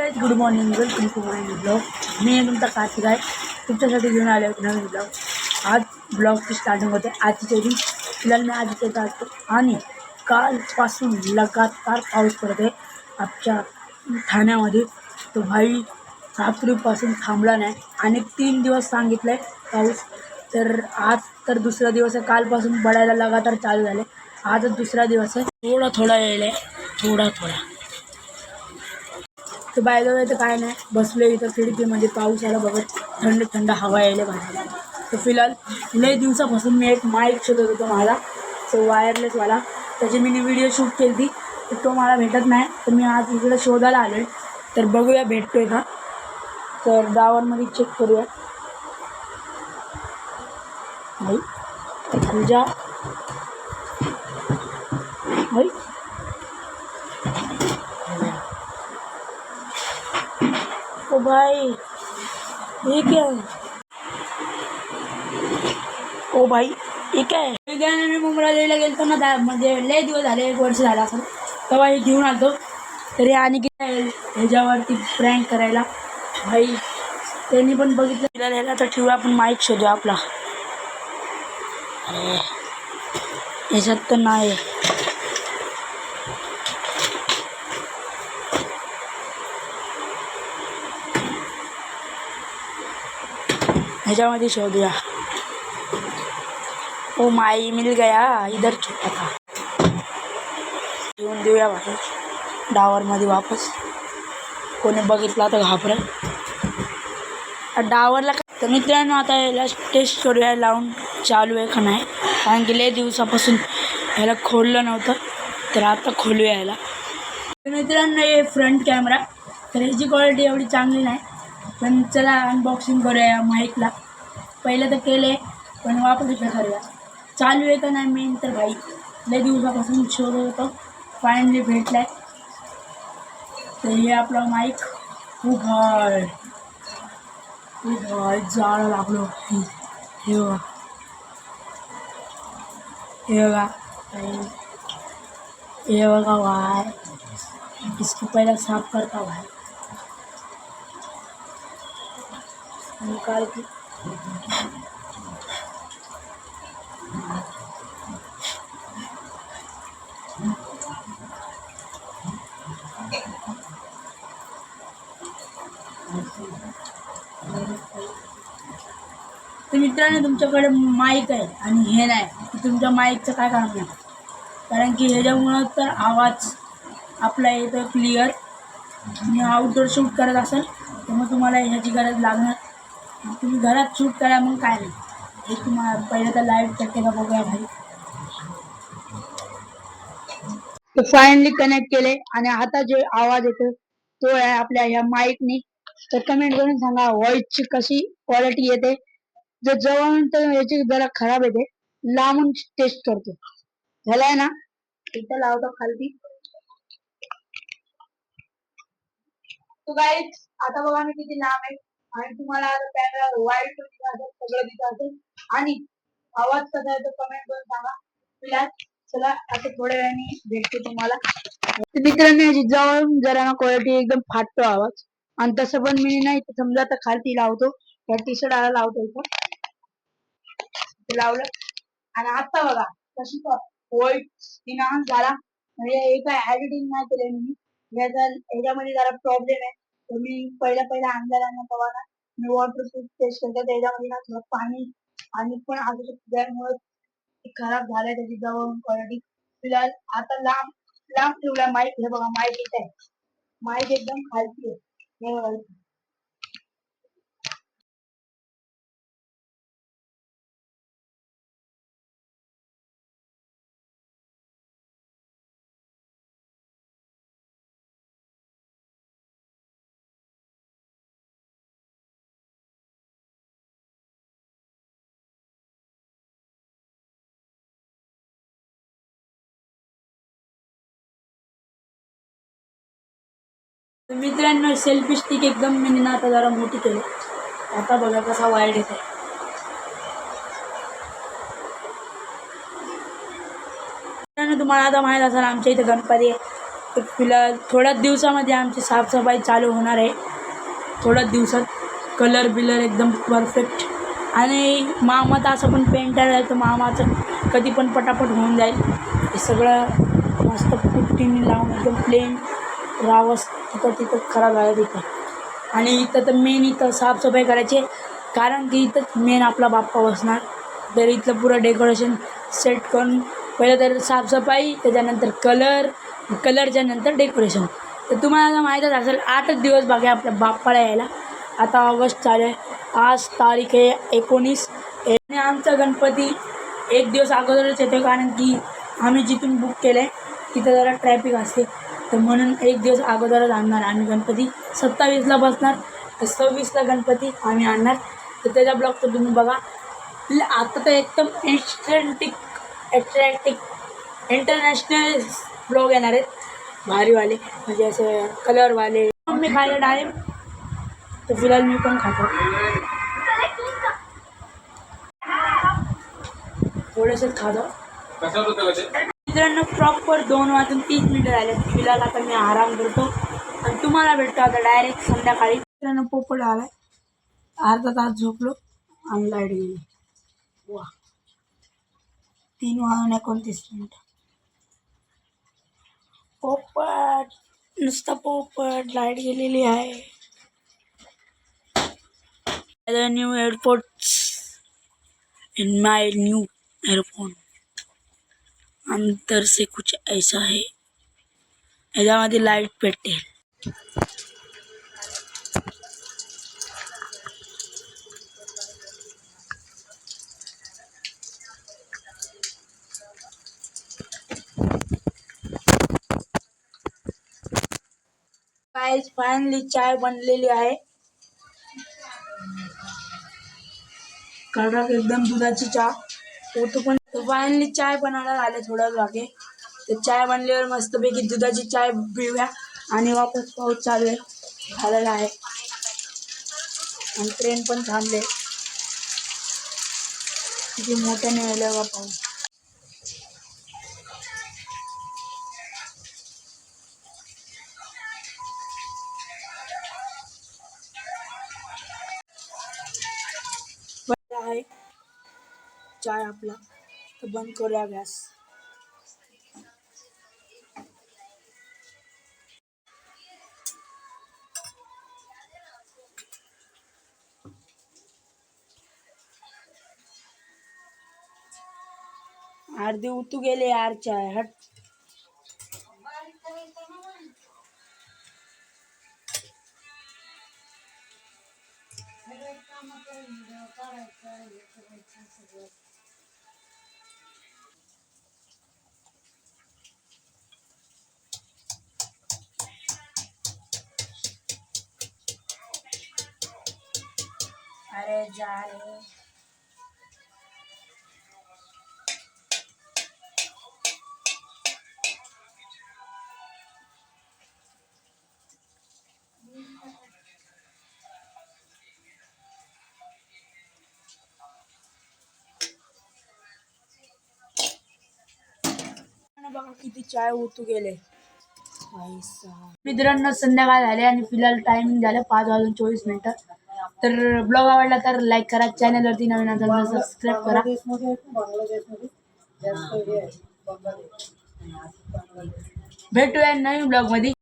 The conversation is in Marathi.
Guys good morning welcome to my blog मी आहे तुमचा कार्तिक आहे. तुमच्यासाठी घेऊन आले होते नवीन ब्लॉग आज ब्लॉगची स्टार्टिंग होते आजच्या दिन फिलहाल मी आजच येत असतो आणि कालपासून लगातार पाऊस पडत आहे. आमच्या ठाण्यामध्ये तो भाई रात्रीपासून थांबला नाही. आणि तीन दिवस सांगितलं आहे पाऊस. तर आज तर दुसरा दिवस आहे. कालपासून पडायला लगातार चालू झाले. आजच दुसरा दिवस आहे. थोडा थोडा यायला आहे थोडा थोडा. तर बाय तर काय नाही बसलो इथं खिडकीमध्ये पाऊस आला बघत थंड थंड हवा यायला बाहेर. तर फिलहाल लय दिवसापासून मी एक माईक शोधत होतो मला तो वायरलेसवाला त्याची मी व्हिडिओ शूट केली ती तर तो मला भेटत नाही. तर मी आज इकडे शोधायला आलो आहे तर बघूया भेटतोय का? तर गावांमध्ये चेक करूया. भाई तुझ्या भाई भाई। ये क्या है। ओ भाई काय आहे? त्याने मी मुंबईला गेलतो ना त्या म्हणजे लय दिवस झाले एक वर्ष झालं असं. तेव्हा हे घेऊन आलतो. तरी आणि किती ह्याच्यावरती प्रँक करायला. भाई त्यांनी पण बघितलं. तिला ह्याला तर ठेवूया आपण माईक शोधूया आपला. अरे ह्याच्यात तर नाही. ह्याच्यामध्ये शोधूया. ओ माई मिल गया इधर छोटा था घेऊन देऊया भाई डावरमध्ये वापस. कोणी बघितला तर घाबरेल. डावरला काय? तर मित्रांनो आता याला टेस्ट करूया लावून चालू आहे का नाही? कारण की दिवसापासून ह्याला खोललं नव्हतं. तर आता खोलूया याला. मित्रांनो हे फ्रंट कॅमेरा तर ह्याची क्वालिटी एवढी चांगली नाही. चला अनबॉक्सिंग करूया माईकला पहिलं तर केले पण वापस करूया चालू आहे का नाही मेन तर भाई. लय दिवसापासून शोधत होतो. फायनली भेटला आहे तर हे आपला माईक खूप हाय खूप हाय जाळं लागलो. हे बघा. हे बघा. हे बघा, वाय. इसको पहले साफ़ करता भाई निकाल के तर मित्रांनो तुमच्याकडे माईक आहे आणि हे नाही. तुमच्या माईकचं काय काम नाही. कारण की ह्याच्यामुळं तर आवाज आपला येतो क्लिअर आणि आउटडोर शूट करत असेल तर मग तुम्हाला ह्याची गरज लागणार. तुम्ही घरात शूट करा मग काय नाही. हे तुम्हाला पहिलं तर लाईव्ह करते का बघूया भाई. तर फायनली कनेक्ट केले आणि आता जे आवाज येतो तो आहे आपल्या ह्या माईकनी तर कमेंट करून सांगा व्हॉइसची कशी क्वालिटी येते? जर जवळ तर याची जरा खराब येते. लांबून टेस्ट करतो. झाला आहे ना? इथं लावतो खालती. आता बघा मी किती लांब आहे. आणि तुम्हाला कॅमेरा वाईट सगळं दिसत असेल आणि आवाज कसा येतो कमेंट करून सांगा. फिलहाल चला आता थोड्या वेळाने भेटते तुम्हाला. मित्रांनी मित्रांनो जरा ना क्वालिटी एकदम फाटतो आवाज. आणि तसं पण मी नाही समजा आता खालती लावतो. त्या टी शर्टाला लावतो इथं ते लावलं. आणि आता बघा कशी वाईट तिनं झाला. म्हणजे हे काय नाही केलं मी. याचा ह्याच्यामध्ये जरा प्रॉब्लेम आहे. मी पहिला पहिला आणलेला ना तेव्हा ना मी वॉटर प्रूफ टेस्ट केलं त्याच्यामध्ये ना थोडं पाणी आणि पण असू शकतं खराब झालंय त्याची जवळ क्वालिटी फिलहाल आता लांब लांब ठेवला माईक हे बघा माईक इथे. आहे माईक एकदम खालती आहे. हे बघा मित्रांनो सेल्फी स्टिक एकदम मी ना आता जरा मोठी केली. आता बघा कसा वाईट येते मित्रांनो तुम्हाला आता माहीत असेल आमच्या इथे गणपती आहे. तर फिलहाल थोड्याच दिवसामध्ये आमची साफसफाई चालू होणार आहे. थोड्याच दिवसात कलर बिलर एकदम परफेक्ट आणि मामाचं असं पण पेंटर आहे तर मामाचं कधी पण पटापट होऊन जाईल. हे सगळं मस्त पुट्टीने लावून एकदम प्लेन रावस तिथं तिथं खराब झालं तिथं. आणि इथं तर मेन इथं साफसफाई करायची कारण की इथं मेन आपला बाप्पा बसणार. तर इथलं पुरं डेकोरेशन सेट करून पहिलं तर साफसफाई त्याच्यानंतर कलर कलरच्या नंतर डेकोरेशन तर तुम्हाला माहीतच असेल आठच दिवस बाकी आपल्या बाप्पाला यायला. आता ऑगस्ट चालू आहे. आज तारीख आहे एकोणीस. आणि आमचा गणपती एक दिवस अगोदरच येतो कारण की आम्ही जिथून बुक केलं आहे तिथं जरा ट्रॅफिक असते. तर म्हणून एक दिवस अगोदरच आणणार. आम्ही गणपती सत्तावीसला बसणार. तर सव्वीसला गणपती आम्ही आणणार. तर त्याचा ब्लॉग तर तुम्ही बघा. आता तर एकदम इन्स्टंटिक ॲट्रॅक्टिक इंटरनॅशनल ब्लॉग येणार आहेत. भारीवाले. म्हणजे असे कलरवाले मी खायला डाळिंब. तर फिलहाल मी पण खातो. थोडंसंच खातो. मित्रांनो प्रॉपर दोन वाजून तीस मिनिटं झाले. फिलहाल आता मी आराम करतो. आणि तुम्हाला भेटतो आता डायरेक्ट संध्याकाळी. मित्रांनो पोपट आलाय. अर्धा तास झोपलो. आणि लाइट गेली. वा. तीन वाजून एकोणतीस मिनिट पोपट. नुसता पोपट. लाइट गेलेली आहे. New airport in my new earphone अंतर से कुछ ऐसा है। याच्यामध्ये लाइट पेटेल फायनली चाय बनलेली आहे. कडक एकदम दुधाची चहा. होतो पण फायनली चाय बनवायला आले थोडं लागे तर चाय बनल्यावर मस्तपैकी दुधाची चाय पिऊया. आणि वापस पाऊस चालू आहे. झालेला आहे. आणि ट्रेन पण थांबले. किती मोठ्याने यायला का पाऊस आहे. चाय आपला. तर बंद करूया गॅस। अर्धी उतू गेले यार चाय हट। अरे जा रे बघा किती चाय ओतू गेले। मित्रांनो संध्याकाळ झाले आणि फिलहाल टाइमिंग झालं पाच वाजून चोवीस मिनिटं. तर ब्लॉग आवडला तर लाईक करा चॅनलवरती नवीन असेल तर सबस्क्राईब करा. भेटूया नवीन ब्लॉगमध्ये